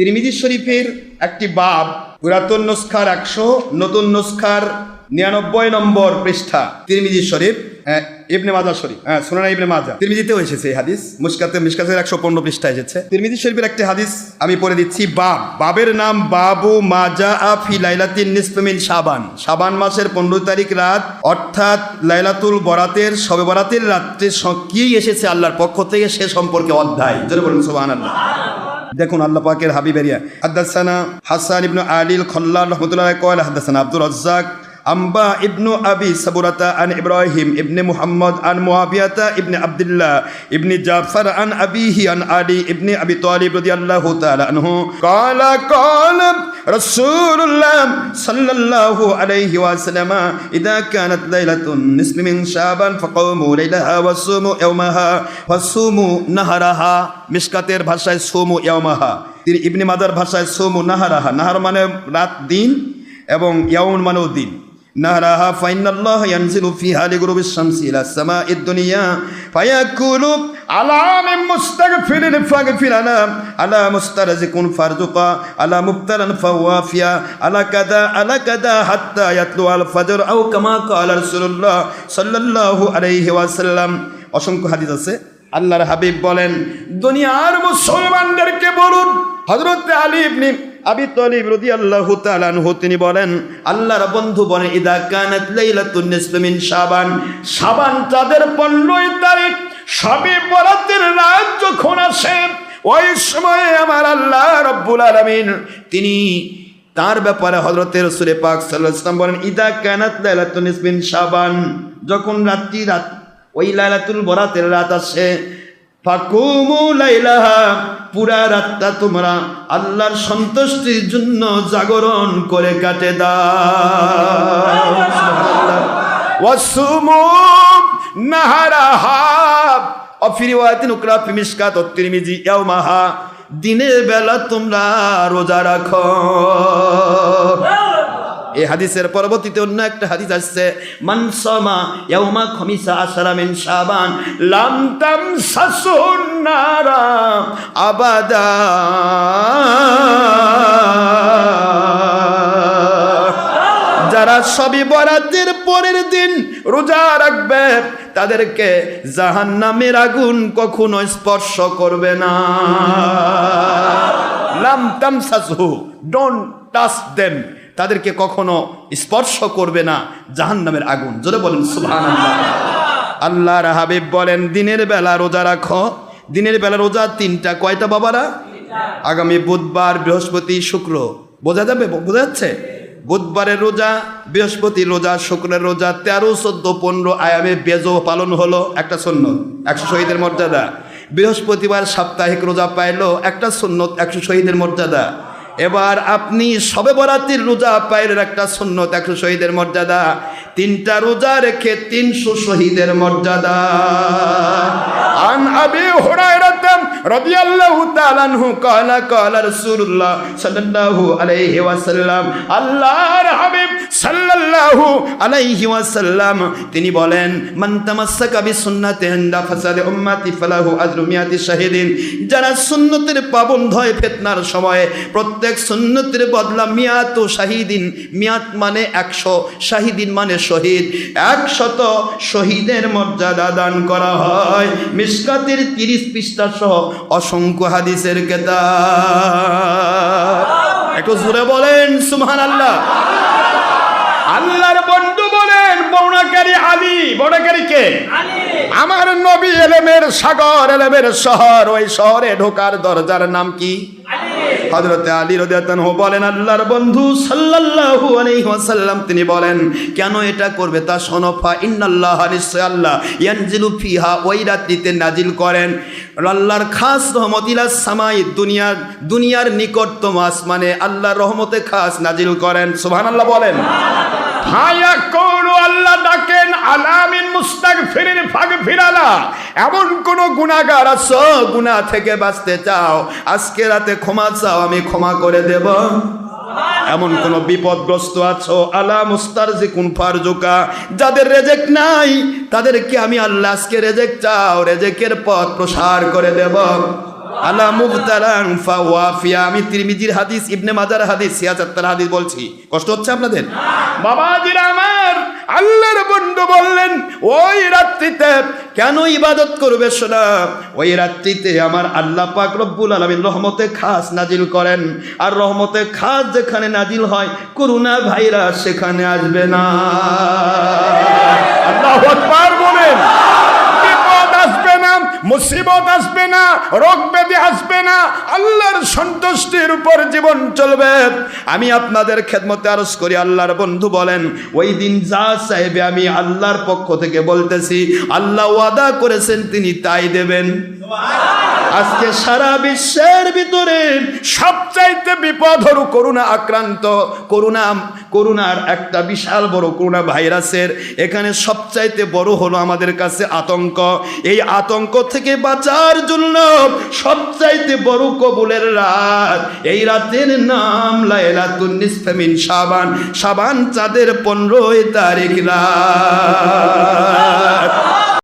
তিরমিজি শরীফের একটি বাব পুরাতন নুস্খার একশো নতুন নুস্খার নিরানব্বই নম্বর পৃষ্ঠা তিরমিজি শরীফ হ্যাঁ, ইবনে মাজা শরীফ হ্যাঁ সুনানা ইবনে মাজা। তিরমিজিতেও এসেছে এই হাদিস মুশকাতে মিশকাতের একশো পনেরো পৃষ্ঠা এসেছে। তিরমিজি শরীফের একটি হাদিস আমি পড়ে দিচ্ছি বাব। বাবের নাম বাবু মাজা আফি লাইলাতিন নিসফমিন সাবান সাবান মাসের পনেরো তারিখ রাত অর্থাৎ লাইলাতুল বরাতের সবে বরাতের রাত্রে কি এসেছে আল্লাহর পক্ষ থেকে সে সম্পর্কে অধ্যায়। জোরে বলুন সুবহানাল্লাহ। দেখুন আল্লাহ পাকের হাবিবেরিয়া হাদাসানা হাসান ইবনু আলিল খল্লা রহমতুল্লাহ কয়াল, হাদাসানা আব্দুল রজ্জাক, আম্বা ইবনু আবি সাবুরাতা আন ইব্রাহিম ইবনে মুহাম্মদ আন মুহাবিয়াতা ইবনে আব্দুল্লাহ ইবনে জাফর আন আবিহি আন আলী ইবনে আবি তালিব রাদিয়াল্লাহু তাআলা আনহু। ক্বালা ক্বালা রসুল্লাহ সাল্লাল্লাহু আলাইহি ওয়াসাল্লাম, ইদা কানাত লাইলাতুন নিসফি মিন শাবান ফাকাউমু লাইলাহা ওয়াসুমু নাহারাহা। মিশকাতের ভাষায় সুমু ইয়াওমাহা। তিনি ইবনে মাদার ভাষায় সুমু নাহারাহা। নাহার মানে রাত, দিন এবং ইয়াউন মানেও দিন। নাহারাহা ফাইনাল্লাহ ইয়ানজিলু ফিহা লিগুরুবিশ শামসি ইলা সামাইদ দুনিয়া ফায়াকুলু আলা মিন মুস্তাগফিরিন ফাগফির আলা আলা মুস্তারজিকুন ফারজুকা আলা মুবতালান ফাওয়াফিয়া, আলা কাদা আলা কাদা হাত্তা ইয়াতলু আল ফাজর আও কামা ক্বালা রাসূলুল্লাহ সাল্লাল্লাহু আলাইহি ওয়াসাল্লাম। অসংখ্য হাদিস আছে। আল্লাহর হাবিব বলেন, দুনিয়ার মুসলমানদেরকে বলুন হজরত আলী ইবনে আবি তলিব রাদিয়াল্লাহু তাআলা আনহু, তিনি বলেন, আল্লাহর বন্ধু বলেন ইদা কানাত লাইলাতুন নিসফি মিন শাবান। শাবান তাদের 15 তারিখ সবে বরাতের রাত যখন আসে, ওই সময়ে আমার আল্লাহ রব্বুল আলামিন, তিনি তার ব্যাপারে হজরতের সুরে পাক সাল্লাল্লাহু আলাইহি ওয়াসাল্লাম বলেন, ইদা কানাত লাইলাতুন নিসফি মিন শাবান। যখন রাত্রি রাত, ওই লাইলাতুল বরাতের রাত আসে পুরা রাতটা তোমরা আল্লাহর সন্তুষ্টির জন্য জাগরণ করে কাটে দিনের বেলা তোমরা রোজা রাখো। এই হাদিসের পরবর্তীতে অন্য একটা হাদিস আসছে মানসমা ইয়াউমা খমিসা আশারা মিন শাবান, লাম তামসাসুন নারা আবাদা। যারা সবই বরাতের পরের দিন রোজা রাখবে, তাদেরকে জাহান্নামের আগুন কখনো স্পর্শ করবে না। লাম তামসাসহু ডোন্ট টাচ দেম তাদেরকে কখনো স্পর্শ করবে না জাহান্নামের আগুন। জোরে বলেন, সুবহানাল্লাহ। আল্লাহর হাবিব বলেন, দিনের বেলা রোজা রাখো। দিনের বেলা রোজা তিনটা, কয়টা বাবারা? আগামী বুধবার, বৃহস্পতি, শুক্র। বোঝা যাবে? বোঝা যাচ্ছে? বুধবারের রোজা, বৃহস্পতি রোজা, শুক্রের রোজা, তেরো, চোদ্দ, পনেরো আয়ামে বেজো পালন হলো একটা সন্ন্যত একশো শহীদের মর্যাদা। বৃহস্পতিবার সাপ্তাহিক রোজা পাইলো একটা সন্ন্যত একশো শহীদের মর্যাদা। এবার আপনি সবে বরাতির রোজা, পায়ের একটা সুন্নত, একশো শহীদের মর্যাদা। তিনটা রোজা রেখে তিনশো শহীদের মর্যাদা। সাল্লাল্লাহু সাল্লাল্লাহু তিনি বলেন যারা সুন্নতের পাবন্ধ হয় ফিতনার সময় প্রত্যেক সুন্নতের বদলা মিয়াত ও শাহিদিন, মিয়াত মানে একশো, শাহিদিন মানে শহীদ। একশত শহীদের মর্যাদা দান করা হয়। মিসকাতের তিরিশ পৃষ্ঠা সহ অসংখ্য হাদিসের কেতাব। একটু জোরে বলেন সুমান আল্লাহ আল্লাহর বন্ধু বলেন, বর্ণাকারী আলী। বর্ণাকারী কে? আমার নবী এলেমের সাগর, এলেমের শহর, ওই শহরে ঢোকার দরজার নাম কি? হযরতে আলী রাদিয়াল্লাহু বলেন, আল্লাহর বন্ধু সাল্লাল্লাহু আলাইহি ওয়াসাল্লাম তিনি বলেন, কেন এটা করবে তা শোনফা ইন্নাল্লাহ নিশ্চয় আল্লাহ ইয়ানজিলু ফিহা ওই রাত্রিতে নাজিল করেন। আল্লাহর খাস রহমত ইলা সামাই দুনিয়ার দুনিয়ার নিকটতম আসমানে আল্লাহর রহমতে খাস নাজিল করেন। সুবহানাল্লাহ বলেন। হায়া কোনু আল্লাহ ডাকেন মুস্তাগফিরিন ফাগফিরালা এমন কোন থেকে বাঁচতে চাও। আজকে রাতে ক্ষমা চাও, আমি ক্ষমা করে দেব। এমন কোন বিপদগ্রস্ত আছো? আলা মুস্তারজি কুন ফারজুকা। যাদের রেজেক নাই, তাদেরকে আমি আল্লাহ আজকে রেজেক চাও। রেজেকের পথ প্রসার করে দেব। আলা আমি তিরমিজির হাদিস, ইবনে মাজার হাদিস হাদিস বলছি। কষ্ট হচ্ছে আপনাদের? বাবাজিরা আমার আল্লাহর বন্ধু বললেন, ওই রাত্রিতে কেন ইবাদত করবে শোনা ওই রাত্রিতে আমার আল্লাহ পাক রব্বুল আলামিন রহমতে খাস নাজিল করেন। আর রহমতে খাস যেখানে নাজিল হয়, করুণা ভাইরা সেখানে আসবে না। আল্লাহু আকবার বলেন বিপদ আসবে না মুসিবত আসবে না, রোগ ব্যাধি আসবে না, আল্লাহর সন্তুষ্টির উপর জীবন চলবে। আমি আপনাদের খেদমতে আরজ করি, আল্লাহর বন্ধু বলেন, ওই দিন যা চাইবে আমি আল্লাহর পক্ষ থেকে বলতেছি, আল্লাহ ওয়াদা করেছেন, তিনি তাই দেবেন। আজকে সারা বিশ্বের ভিতরে সবচাইতে বিপদ হলো করোনা আক্রান্ত করোনা করোনার একটা বিশাল বড় করোনা ভাইরাসের, এখানে সবচাইতে বড় হলো আমাদের কাছে আতঙ্ক। এই আতঙ্ক থেকে বাঁচার জন্য সবচাইতে বড় কবুলের রাত। এই রাতের নাম লাইলাতুন নিসফে মিন শাবান। শাবান চাঁদের পনেরোই তারিখ রাত।